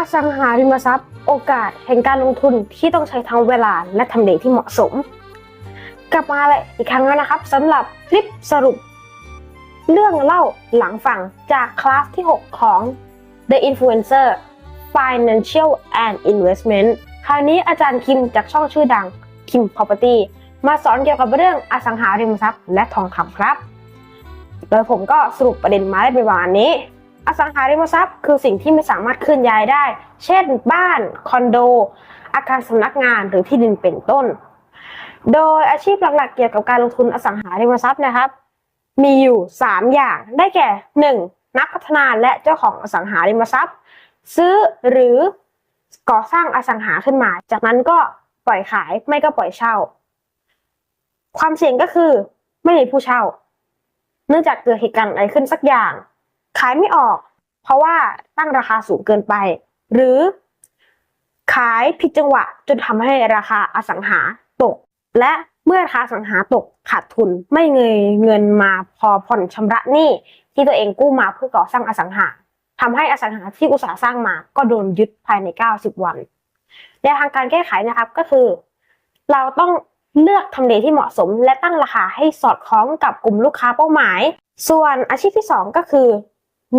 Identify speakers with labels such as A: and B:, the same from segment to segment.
A: อสังหาริมทรัพย์ โอกาสแห่งการลงทุนที่ต้องใช้ทั้งเวลาและทำเลที่เหมาะสม กลับมาเลยอีกครั้งแล้วนะครับสำหรับคลิปสรุป เรื่องเล่าหลังฝั่งจากคลาสที่ 6 ของ The Influencer Financial and Investment คราวนี้อาจารย์คิมจากช่องชื่อดัง Kim Property มาสอนเกี่ยวกับเรื่องอสังหาริมทรัพย์และทองคำครับ โดยผมก็สรุปประเด็นมาได้ประมาณนี้ อสังหาริมทรัพย์คือสิ่งที่ไม่สามารถเคลื่อนย้ายได้ เช่น บ้าน คอนโด อาคารสำนักงานหรือที่ดินเป็นต้น โดยอาชีพหลักๆเกี่ยวกับการลงทุนอสังหาริมทรัพย์นะครับ มีอยู่ 3 อย่าง ได้แก่ 1. นักพัฒนาและเจ้าของอสังหาริมทรัพย์ ซื้อหรือก่อสร้างอสังหาขึ้นมา จากนั้นก็ปล่อยขายไม่ก็ปล่อยเช่า ความเสี่ยงก็คือไม่มีผู้เช่า เนื่องจากเกิดเหตุการณ์อะไรขึ้นสักอย่าง ขายไม่ออก เพราะว่าตั้งราคาสูงเกินไป หรือขายผิดจังหวะจนทำให้ราคาอสังหาตก และเมื่อราคาอสังหาตกขาดทุนไม่เงยเงินมาพอผ่อนชำระหนี้ที่ตัวเองกู้มาเพื่อก่อสร้างอสังหาทำให้อสังหาที่อุตสาห์สร้างมาก็โดนยึดภายใน 90 วันแนวทางการแก้ไขนะครับก็คือ เราต้องเลือกทำเลที่เหมาะสม และตั้งราคาให้สอดคล้องกับกลุ่มลูกค้าเป้าหมาย ส่วนอาชีพที่ 2 ก็คือ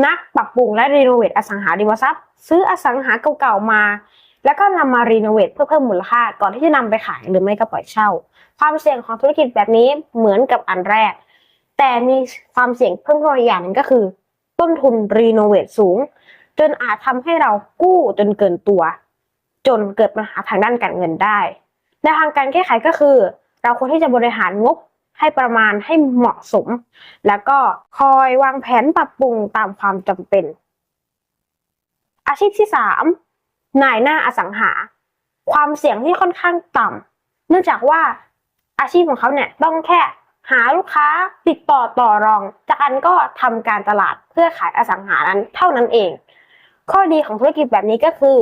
A: นักปรับปรุงและรีโนเวทอสังหาริมทรัพย์ ซื้ออสังหาเก่าๆมา แล้วก็นำมารีโนเวทเพื่อเพิ่มมูลค่าก่อนที่จะนำไปขายหรือไม่ก็ปล่อยเช่า ความเสี่ยงของธุรกิจแบบนี้เหมือนกับอันแรก แต่มีความเสี่ยงเพิ่มขึ้นอีกอย่างนึงก็คือ ต้นทุนรีโนเวทสูง จนอาจทำให้เรากู้จนเกินตัว จนเกิดปัญหาทางด้านการเงินได้แนทางการแก้ไขก็คือ เราควรที่จะบริหารงบ ให้ประมาณให้เหมาะสม แล้วก็คอยวางแผนปรับปรุงตามความจำเป็น อาชีพที่สามนายหน้าอสังหา ความเสี่ยงที่ค่อนข้างต่ำเนื่องจากว่าอาชีพของเขาเนี่ยต้องแค่หาลูกค้าติดต่อต่อรอง จากนั้นก็ทำการตลาดเพื่อขายอสังหานั้นเท่านั้นเอง ข้อดีของธุรกิจแบบนี้ก็คือ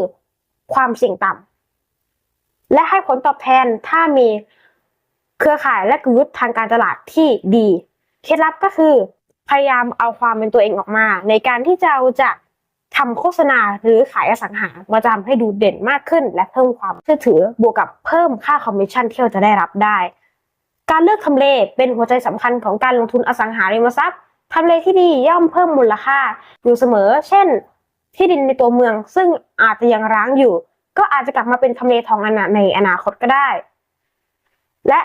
A: ความเสี่ยงต่ำและให้ผลตอบแทนถ้ามี เครือข่ายและกลยุทธ์ทางการตลาดที่ดีเคล็ดลับก็คือพยายามเอาความเป็นตัวเองออกมา ในการที่จะเอาจะทำโฆษณาหรือขายอสังหามาจะทำให้ดูเด่นมากขึ้น และเพิ่มความเชื่อถือบวกกับเพิ่มค่าคอมมิชชั่นที่เราจะได้รับได้ การเลือกทำเลเป็นหัวใจสำคัญของการลงทุนอสังหาริมทรัพย์ทำเลที่ดีย่อมเพิ่มมูลค่าอยู่เสมอ เช่น ที่ดินในตัวเมืองซึ่งอาจจะยังร้างอยู่ ก็อาจจะกลับมาเป็นทำเลทองอนาในอนาคตก็ได้ และ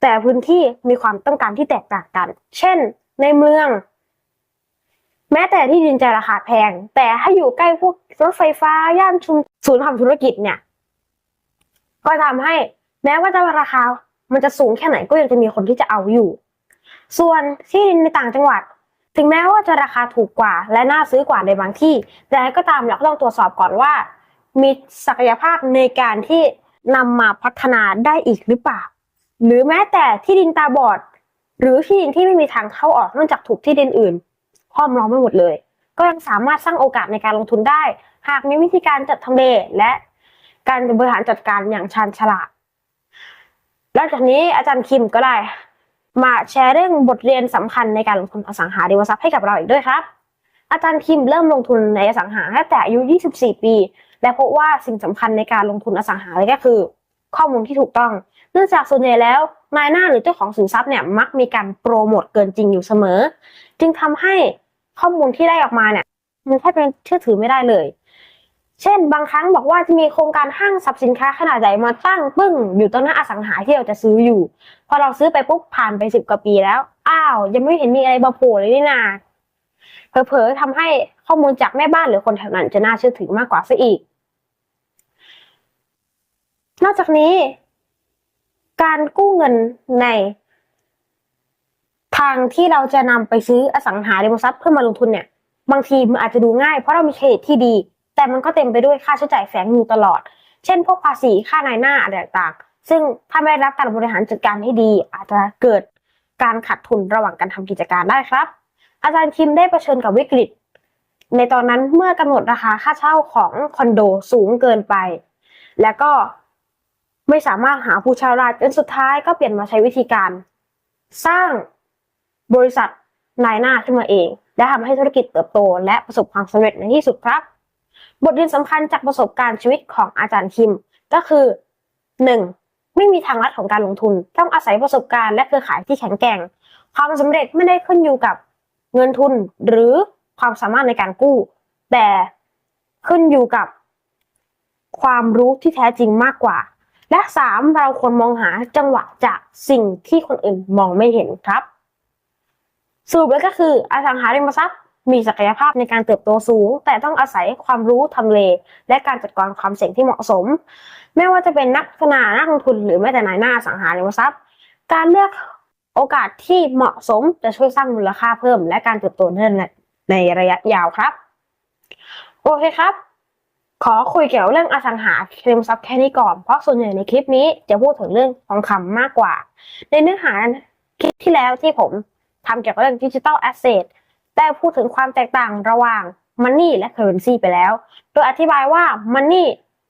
A: แต่พื้นที่มีความต้องการที่แตกต่างกัน เช่น ในเมือง แม้แต่ที่ดินจะราคาแพง แต่ถ้าอยู่ใกล้พวกรถไฟฟ้าย่านชุมศูนย์ทำธุรกิจเนี่ย ก็ทำให้แม้ว่าจะราคา มันจะสูงแค่ไหนก็ยังจะมีคนที่จะเอาอยู่ ส่วนที่ดินในต่างจังหวัด ถึงแม้ว่าจะราคาถูกกว่า และน่าซื้อกว่าในบางที่ แต่ก็ตามเราก็ต้องตรวจสอบก่อนว่า มีศักยภาพในการที่นำมาพัฒนาได้อีกหรือเปล่า หรือแม้แต่ที่ดินตาบอด หรือที่ดินที่ไม่มีทางเข้าออกนองจากถูกที่ดินอื่นห้อมล้อมไปหมดเลย ก็ยังสามารถสร้างโอกาสในการลงทุนได้ หากมีวิธีการจัดทำเลและการบริหารจัดการอย่างชาญฉลาดแล้วจากนี้อาจารย์คิมก็ได้ มาแชร์เรื่องบทเรียนสำคัญในการลงทุนอสังหาริมทรัพย์ให้กับเราอีกด้วยครับ อาจารย์คิมเริ่มลงทุนในอสังหาตั้งแต่อายุ 24 ปี และพบว่าสิ่งสำคัญในการลงทุนอสังหาเลยก็คือ ข้อมูลที่ถูกต้อง เนื่องจากส่วนใหญ่แล้วนายหน้าหรือเจ้าของสินทรัพย์เนี่ยมักมีการโปรโมทเกินจริงอยู่เสมอ จึงทำให้ข้อมูลที่ได้ออกมาเนี่ยมันแทบจะเชื่อถือไม่ได้เลย เช่น บางครั้งบอกว่าจะมีโครงการห้างสรรพสินค้าขนาดใหญ่มาตั้งปึ้ง อยู่ตรงหน้าอสังหาที่เราจะซื้ออยู่ พอเราซื้อไปปุ๊บผ่านไปสิบกว่าปีแล้ว อ้าว ยังไม่เห็นมีอะไรมาโผล่เลยนี่นาเผลอๆทำให้ข้อมูลจากแม่บ้านหรือคนแถวนั้นจะน่าเชื่อถือมากกว่าซะอีก นอกจากนี้ การกู้เงินใน ทางที่เราจะนำไปซื้ออสังหาริมทรัพย์เพื่อมาลงทุนเนี่ย บางทีมันอาจจะดูง่ายเพราะเรามีเครดิตที่ดี แต่มันก็เต็มไปด้วยค่าใช้จ่ายแฝงอยู่ตลอด เช่น พวกภาษีค่านายหน้าอะไรต่างๆ ซึ่งถ้าไม่รับการบริหารจัดการให้ดี อาจจะเกิดการขาดทุนระหว่างการทำกิจการได้ครับ อาจารย์คิมได้เผชิญกับวิกฤต ในตอนนั้นเมื่อกำหนดราคาค่าเช่าของคอนโดสูงเกินไป แล้วก็ ไม่สามารถหาผู้เช่าได้จนสุดท้ายก็เปลี่ยนมาใช้วิธีการ สร้างบริษัทนายหน้าขึ้นมาเอง และทำให้ธุรกิจเติบโต และประสบความสำเร็จในที่สุดครับ บทเรียนสำคัญจากประสบการณ์ชีวิตของอาจารย์คิม ก็คือ 1. ไม่มีทางลัดของการลงทุน ต้องอาศัยประสบการณ์และเครือข่ายที่แข็งแกร่ง ความสำเร็จไม่ได้ขึ้นอยู่กับเงินทุนหรือความสามารถในการกู้ แต่ขึ้นอยู่กับความรู้ที่แท้จริงมากกว่า และสามเราควรมองหาจังหวะจากสิ่งที่คนอื่นมองไม่เห็นครับสรุปแล้วก็คืออสังหาริมทรัพย์มีศักยภาพในการเติบโตสูง แต่ต้องอาศัยความรู้ทำเล และการจัดการความเสี่ยงที่เหมาะสม ไม่ว่าจะเป็นนักพัฒนานักลงทุนหรือแม้แต่นายหน้าอสังหาริมทรัพย์ การเลือกโอกาสที่เหมาะสมจะช่วยสร้างมูลค่าเพิ่ม และการเติบโตในในระยะยาวครับ โอเคครับ ขอคุยเกี่ยวเรื่องอสังหาริมทรัพย์แค่นี้ก่อน เพราะส่วนใหญ่ในคลิปนี้จะพูดถึงเรื่องทองคำมากกว่า ในเนื้อหาคลิปที่แล้วที่ผมทำเกี่ยวกับเรื่องดิจิ t a ลแอสเซทได้พูดถึงความแตกต่างระหว่าง Money และ Currency ไปแล้ว โดยอธิบายว่า Money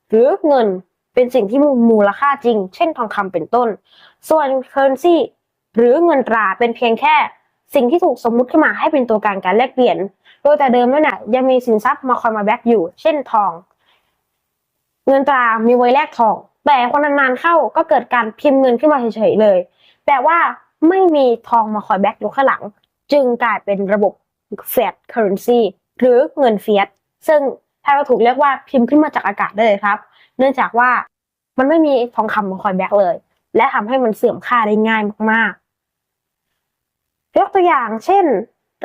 A: หรือเงินเป็นสิ่งที่มีมูลค่าจริง เช่นทองคำเป็นต้น ส่วน Currency หรือเงินตราเป็นเพียงแค่สิ่งที่ถูกสมมุติขึ้นมาให้เป็นตัวการการแลกเปลี่ยน โดยแต่เดิมแล้วเนี่ยยังมีสินทรัพย์มาคอยมาแบ็กอยู่ เช่นทอง เงินตรามีไว้แลกทอง แต่คนนานๆเข้าก็เกิดการพิมพ์เงินขึ้นมาเฉยๆเลย แต่ว่าไม่มีทองมาคอยแบ็กอยู่ข้างหลัง จึงกลายเป็นระบบ fiat currency หรือเงินเฟียสซึ่งถ้าเราถูกเรียกว่าพิมพ์ขึ้นมาจากอากาศได้เลยครับ เนื่องจากว่ามันไม่มีทองคำมาคอยแบ็กเลย และทำให้มันเสื่อมค่าได้ง่ายมากๆยกตัวอย่างเช่น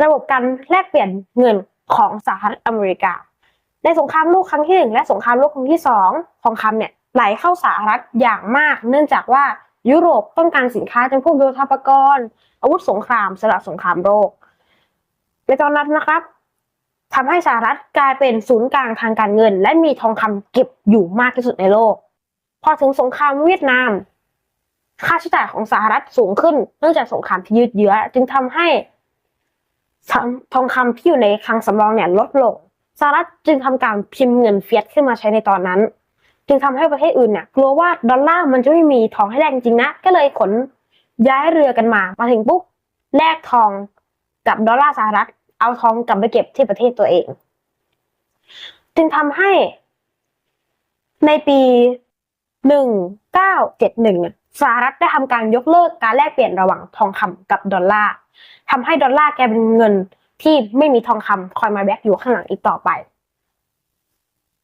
A: ระบบการแลกเปลี่ยนเงินของสหรัฐอเมริกา ในสงครามโลกครั้งที่หนึ่งและสงครามโลกครั้งที่สองทองคำเนี่ยไหลเข้าสหรัฐอย่างมาก เนื่องจากว่ายุโรปต้องการสินค้าจำพวกโยธาปกรณ์อาวุธสงครามสำหรับสงครามโลกในตอนนั้นนะครับทำให้สหรัฐกลายเป็นศูนย์กลางทางการเงิน และมีทองคำเก็บอยู่มากที่สุดในโลก พอถึงสงครามเวียดนาม ค่าใช้จ่ายของสหรัฐสูงขึ้น เนื่องจากสงครามที่ยืดเยื้อ จึงทำให้ทองคำที่อยู่ในคลังสำรองเนี่ยลดลง สหรัฐจึงทำการพิมพ์เงินเฟียสขึ้นมาใช้ในตอนนั้น จึงทำให้ประเทศอื่นเนี่ยกลัวว่าดอลลาร์มันจะไม่มีทองให้แลกจริงๆนะ ก็เลยขนย้ายเรือกันมา มาถึงปุ๊บแลกทองกับดอลลาร์สหรัฐ เอาทองกลับไปเก็บที่ประเทศตัวเอง จึงทำให้ในปี1971สหรัฐได้ทำการยกเลิกการแลกเปลี่ยนระหว่างทองคำกับดอลลาร์ทำให้ดอลลาร์แกเป็นเงิน ที่ไม่มีทองคำคอยมาแบกอยู่ข้างหลังอีกต่อไป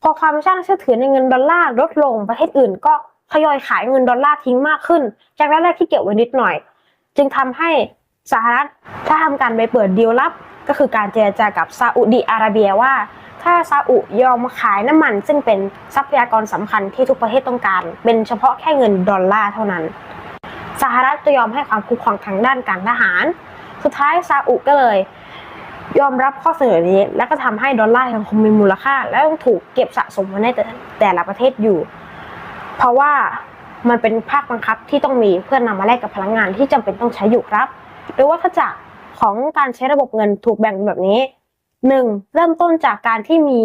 A: พอความช่างเชื่อถือในเงินดอลลาร์ลดลงประเทศอื่นก็ทยอยขายเงินดอลลาร์ทิ้งมากขึ้น จากแรกๆที่เก็บไว้นิดหน่อย จึงทำให้สหรัฐถ้าทำการไปเปิดดีลลับ ก็คือการเจรจากับซาอุดิอาระเบียว่า ถ้าซาอุยอมขายน้ำมัน ซึ่งเป็นทรัพยากรสำคัญที่ทุกประเทศต้องการ เป็นเฉพาะแค่เงินดอลลาร์เท่านั้น สหรัฐจะยอมให้ความคุ้มครองทางด้านการทหาร สุดท้ายซาอุก็เลย ยอมรับข้อเสนอนี้ และก็ทำให้ดอลลาร์ยังคงมีมูลค่า และต้องถูกเก็บสะสมไว้ในแต่แต่ละประเทศอยู่ เพราะว่ามันเป็นภาคบังคับที่ต้องมีเพื่อนำมาแลกกับพลังงานที่จำเป็นต้องใช้อยู่ครับ โดยวัฏจักรของการใช้ระบบเงินถูกแบ่งแบบนี้หนึ่งเริ่มต้นจากการที่มี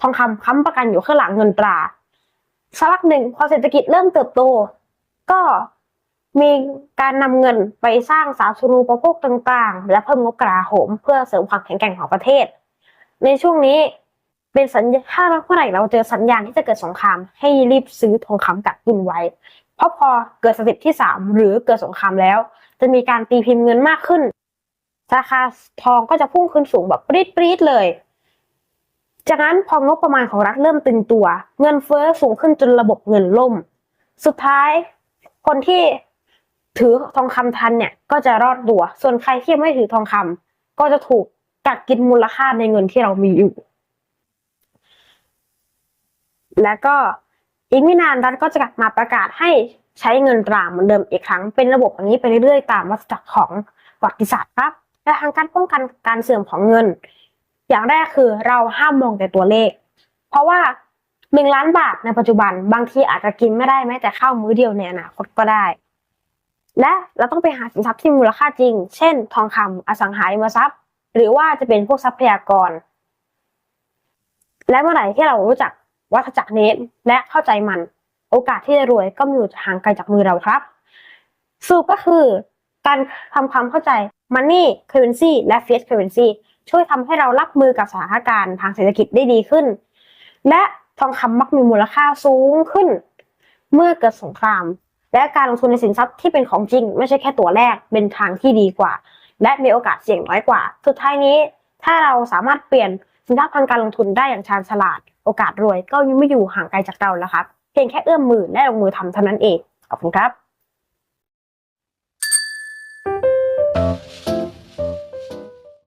A: ทองคำค้ำประกันอยู่ข้างหลังเงินตราสักหนึ่งพอเศรษฐกิจเริ่มเติบโต ก็ มีการนำเงินไปสร้างสาธารณูปโภคต่างๆ และเพิ่มงบกลาโหม เพื่อเสริมความแข็งแกร่งของประเทศ ในช่วงนี้เป็นสัญญาถ้าเมื่อไหร่เราเจอสัญญาณที่จะเกิดสงคราม ให้รีบซื้อทองคำกักตุนไว้ เพราะพอเกิดสเต็ปที่สามหรือเกิดสงครามแล้ว จะมีการตีพิมพ์เงินมากขึ้น ราคาทองก็จะพุ่งขึ้นสูงแบบปรี๊ดปรี๊ดเลย จากนั้นพองบประมาณของรัฐเริ่มตึงตัว เงินเฟ้อสูงขึ้นจนระบบเงินล่ม สุดท้ายคนที่ ถือทองคำทันเนี่ยก็จะรอดตัว ส่วนใครที่ไม่ถือทองคำก็จะถูกกัดกินมูลค่าในเงินที่เรามีอยู่ และก็อีกไม่นานรัฐก็จะกลับมาประกาศให้ใช้เงินตราเหมือนเดิมอีกครั้งเป็นระบบอย่างนี้ไปเรื่อยๆ ตามวัฏจักรของประวัติศาสตร์ครับ และทางการป้องกันการเสื่อมของเงิน อย่างแรกคือเราห้ามมองแต่ตัวเลข เพราะว่าหนึ่งล้านบาทในปัจจุบันบางทีอาจจะกินไม่ได้แม้แต่ข้าวมื้อเดียวในอนาคตก็ได้ และเราต้องไปหาสินทรัพย์ที่มูลค่าจริง เช่น ทองคำอสังหาริมทรัพย์ หรือว่าจะเป็นพวกทรัพยากร และเมื่อไหร่ที่เรารู้จักวัฏจักรนี้และเข้าใจมัน โอกาสที่จะรวยก็มีอยู่ห่างไกลจากมือเราครับสรุปก็คือ การทำความเข้าใจ Money Currency และ Fiat Currency ช่วยทำให้เรารับมือกับสถานการณ์ทางเศรษฐกิจได้ดีขึ้น และทองคำมักมีมูลค่าสูงขึ้น เมื่อเกิดสงคราม และการลงทุนในสินทรัพย์ที่เป็นของจริง ไม่ใช่แค่ตัวแรกเป็นทางที่ดีกว่า และมีโอกาสเสี่ยงน้อยกว่า สุดท้ายนี้ ถ้าเราสามารถเปลี่ยนสินทรัพย์ทางการลงทุนได้อย่างชาญฉลาด โอกาสรวยก็ยังไม่อยู่ห่างไกลจากเราแล้วครับ เพียงแค่เอื้อมมือและลงมือทำเท่านั้นเองขอบคุณครับ